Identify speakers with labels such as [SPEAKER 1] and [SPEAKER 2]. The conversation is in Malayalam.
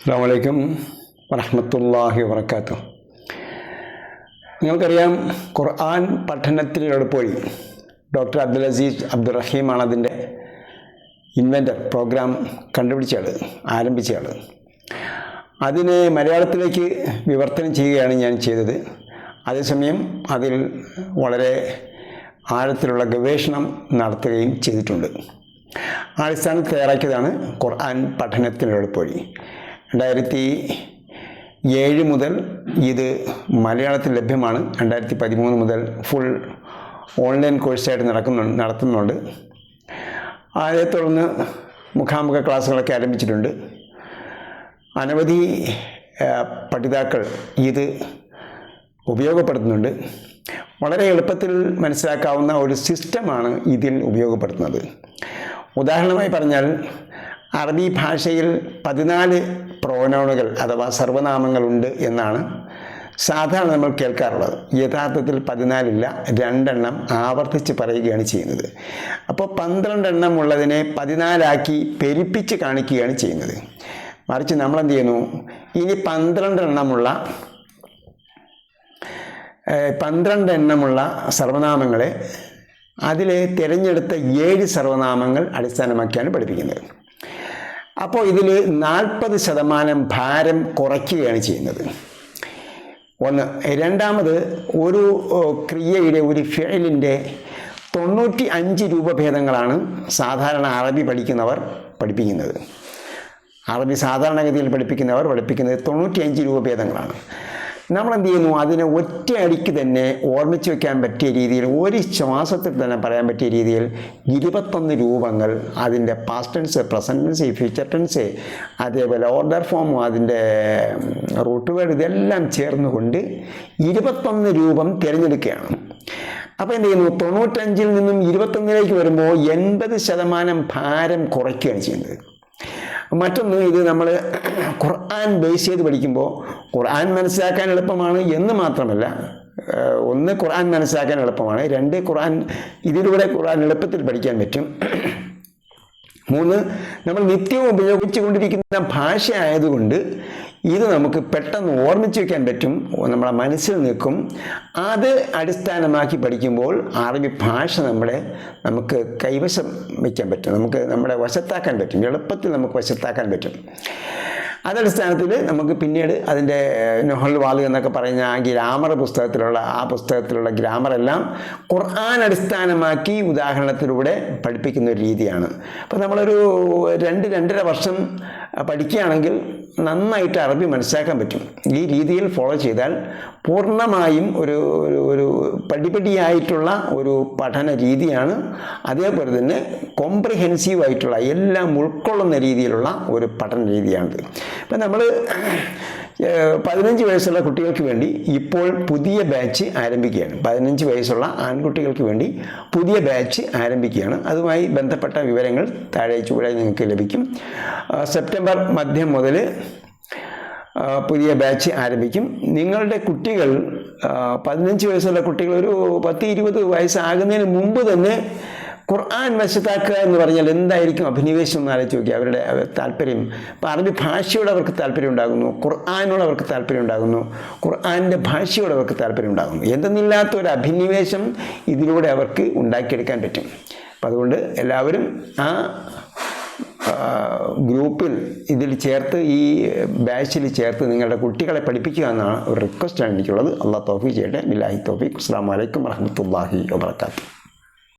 [SPEAKER 1] അസ്സാം വലൈക്കും വറഹമത്തല്ലാഹി വർക്കാത്തു നിങ്ങൾക്കറിയാം ഖുർആൻ പഠനത്തിന് എളുപ്പവഴി ഡോക്ടർ അബ്ദുൽ അസീസ് അബ്ദുറഹീമാണ് അതിന്റെ ഇൻവെന്റർ പ്രോഗ്രാം കണ്ടുപിടിച്ചയാൾ ആരംഭിച്ചയാൾ അതിനെ മലയാളത്തിലേക്ക് വിവർത്തനം ചെയ്യുകയാണ് ഞാൻ ചെയ്തത്. അതേസമയം അതിൽ വളരെ ആഴത്തിലുള്ള ഗവേഷണം നടത്തുകയും ചെയ്തിട്ടുണ്ട്. അടിസ്ഥാനത്തിൽ തയ്യാറാക്കിയതാണ് ഖുർആൻ പഠനത്തിനുള്ള എളുപ്പവഴി. രണ്ടായിരത്തി ഏഴ് മുതൽ ഇത് മലയാളത്തിൽ ലഭ്യമാണ്. രണ്ടായിരത്തി പതിമൂന്ന് മുതൽ ഫുൾ ഓൺലൈൻ കോഴ്സായിട്ട് നടക്കുന്നു നടത്തുന്നുണ്ട്. അതേ തുടർന്ന് മുഖാമുഖ ക്ലാസ്സുകളൊക്കെ ആരംഭിച്ചിട്ടുണ്ട്. അനവധി പഠിതാക്കൾ ഇത് ഉപയോഗപ്പെടുത്തുന്നുണ്ട്. വളരെ എളുപ്പത്തിൽ മനസ്സിലാക്കാവുന്ന ഒരു സിസ്റ്റമാണ് ഇതിൽ ഉപയോഗപ്പെടുത്തുന്നത്. ഉദാഹരണമായി പറഞ്ഞാൽ അറബി ഭാഷയിൽ പതിനാല് പ്രോനൗണുകൾ അഥവാ സർവനാമങ്ങളുണ്ട് എന്നാണ് സാധാരണ നമ്മൾ കേൾക്കാറുള്ളത്. യഥാർത്ഥത്തിൽ പതിനാലില്ല രണ്ടെണ്ണം ആവർത്തിച്ച് പറയുകയാണ് ചെയ്യുന്നത്. അപ്പോൾ പന്ത്രണ്ടെണ്ണം ഉള്ളതിനെ പതിനാലാക്കി പെരുപ്പിച്ച് കാണിക്കുകയാണ് ചെയ്യുന്നത്. മറിച്ച് നമ്മൾ എന്ത് ചെയ്യുന്നു? ഇനി പന്ത്രണ്ടെണ്ണമുള്ള പന്ത്രണ്ടെണ്ണമുള്ള സർവനാമങ്ങളെ അതിലെ തിരഞ്ഞെടുത്ത ഏഴ് സർവനാമങ്ങൾ അടിസ്ഥാനമാക്കിയാണ് പഠിപ്പിക്കുന്നത്. അപ്പോൾ ഇതിൽ നാൽപ്പത് ശതമാനം ഭാരം കുറയ്ക്കുകയാണ് ചെയ്യുന്നത്. ഒന്ന് രണ്ടാമത് ഒരു ക്രിയയുടെ ഒരു ഫിഴലിന്റെ തൊണ്ണൂറ്റി അഞ്ച് രൂപഭേദങ്ങളാണ് സാധാരണ അറബി പഠിക്കുന്നവർ പഠിപ്പിക്കുന്നത്. അറബി സാധാരണഗതിയിൽ പഠിപ്പിക്കുന്നവർ പഠിപ്പിക്കുന്നത് തൊണ്ണൂറ്റിയഞ്ച് രൂപ ഭേദങ്ങളാണ് നമ്മൾ എന്ത് ചെയ്യുന്നു അതിനെ ഒറ്റയടിക്ക് തന്നെ ഓർമ്മിച്ച് വെക്കാൻ പറ്റിയ രീതിയിൽ ഒരു ശ്വാസത്തിൽ തന്നെ പറയാൻ പറ്റിയ രീതിയിൽ ഇരുപത്തൊന്ന് രൂപങ്ങൾ അതിന്റെ past tense present tense future tense അതേപോലെ ഓർഡർ ഫോം അതിന്റെ റൂട്ട് വേർഡ് ഇതെല്ലാം ചേർന്നുകൊണ്ട് ഇരുപത്തൊന്ന് രൂപം തിരഞ്ഞെടുക്കുകയാണ്. അപ്പോൾ എന്ത് ചെയ്യുന്നു? തൊണ്ണൂറ്റഞ്ചിൽ നിന്നും ഇരുപത്തൊന്നിലേക്ക് വരുമ്പോൾ എൺപത് ശതമാനം ഭാരം കുറയ്ക്കുകയാണ് ചെയ്യുന്നത്. മറ്റൊന്ന് ഇത് നമ്മൾ ഖുർആൻ ബേസ് ചെയ്ത് പഠിക്കുമ്പോൾ ഖുർആൻ മനസ്സിലാക്കാൻ എളുപ്പമാണ് എന്ന് മാത്രമല്ല ഒന്ന് ഖുർആൻ മനസ്സിലാക്കാൻ എളുപ്പമാണ് രണ്ട് ഖുർആൻ ഇതിലൂടെ ഖുർആൻ എളുപ്പത്തിൽ പഠിക്കാൻ പറ്റും. മൂന്ന് നമ്മൾ നിത്യവും ഉപയോഗിച്ചു കൊണ്ടിരിക്കുന്ന ഭാഷ ആയതുകൊണ്ട് ഇത് നമുക്ക് പെട്ടെന്ന് ഓർമ്മിച്ച് വയ്ക്കാൻ പറ്റും. നമ്മുടെ മനസ്സിൽ നിൽക്കും. അത് അടിസ്ഥാനമാക്കി പഠിക്കുമ്പോൾ അറബി ഭാഷ നമ്മളെ നമുക്ക് കൈവശം വയ്ക്കാൻ പറ്റും. നമുക്ക് നമ്മുടെ വശത്താക്കാൻ പറ്റും. എളുപ്പത്തിൽ നമുക്ക് വശത്താക്കാൻ പറ്റും. അതടിസ്ഥാനത്തിൽ നമുക്ക് പിന്നീട് അതിന്റെ നൊഹൽ വാൽ എന്നൊക്കെ പറയുന്ന ആ ഗ്രാമർ പുസ്തകത്തിലുള്ള ആ പുസ്തകത്തിലുള്ള ഗ്രാമറെല്ലാം ഖുർആൻ അടിസ്ഥാനമാക്കി ഉദാഹരണത്തിലൂടെ പഠിപ്പിക്കുന്ന ഒരു രീതിയാണ്. അപ്പോൾ നമ്മളൊരു രണ്ട് രണ്ടര വർഷം പഠിക്കുകയാണെങ്കിൽ നന്നായിട്ട് അറബി മനസ്സിലാക്കാൻ പറ്റും. ഈ രീതിയിൽ ഫോളോ ചെയ്താൽ പൂർണമായും ഒരു ഒരു പടിപടിയായിട്ടുള്ള ഒരു പഠന രീതിയാണ്. അതേപോലെ തന്നെ കോംപ്രിഹെൻസീവ് ആയിട്ടുള്ള എല്ലാം ഉൾക്കൊള്ളുന്ന രീതിയിലുള്ള ഒരു പഠന രീതിയാണിത്. ഇപ്പം നമ്മൾ പതിനഞ്ച് വയസ്സുള്ള കുട്ടികൾക്ക് വേണ്ടി ഇപ്പോൾ പുതിയ ബാച്ച് ആരംഭിക്കുകയാണ്. പതിനഞ്ച് വയസ്സുള്ള ആൺകുട്ടികൾക്ക് വേണ്ടി പുതിയ ബാച്ച് ആരംഭിക്കുകയാണ്. അതുമായി ബന്ധപ്പെട്ട വിവരങ്ങൾ താഴെ ചുവടെ നിങ്ങൾക്ക് ലഭിക്കും. സെപ്റ്റംബർ മധ്യം മുതൽ പുതിയ ബാച്ച് ആരംഭിക്കും. നിങ്ങളുടെ കുട്ടികൾ പതിനഞ്ച് വയസ്സുള്ള കുട്ടികൾ ഒരു പത്ത് ഇരുപത് വയസ്സാകുന്നതിന് മുമ്പ് തന്നെ ഖുർആൻ വശത്താക്കുക എന്ന് പറഞ്ഞാൽ എന്തായിരിക്കും അഭിനിവേശം എന്ന് ആലോചിച്ച് നോക്കി അവരുടെ താല്പര്യം. ഇപ്പം അറബി ഭാഷയോട് അവർക്ക് താല്പര്യം ഉണ്ടാകുന്നു. ഖുർആാനോട് അവർക്ക് താല്പര്യം ഉണ്ടാകുന്നു. ഖുർആാനിന്റെ ഭാഷയോട് അവർക്ക് താല്പര്യം ഉണ്ടാകുന്നു. എന്തെന്നില്ലാത്ത ഒരു അഭിനിവേശം ഇതിലൂടെ അവർക്ക് ഉണ്ടാക്കിയെടുക്കാൻ പറ്റും. അപ്പം അതുകൊണ്ട് എല്ലാവരും ആ, ഗ്രൂപ്പിൽ ഇതിൽ ചേർത്ത് ഈ ബാച്ചിൽ ചേർത്ത് നിങ്ങളുടെ കുട്ടികളെ പഠിപ്പിക്കുക എന്നാണ് ഒരു റിക്വസ്റ്റാണ് എനിക്കുള്ളത്. അള്ളാഹ് തോഫി ചെയ്യട്ടെ. ബില്ലാഹി തോഫി അസ്സാം വലൈക്കും വറഹമത്തല്ലാഹി വാബർക്കാത്തു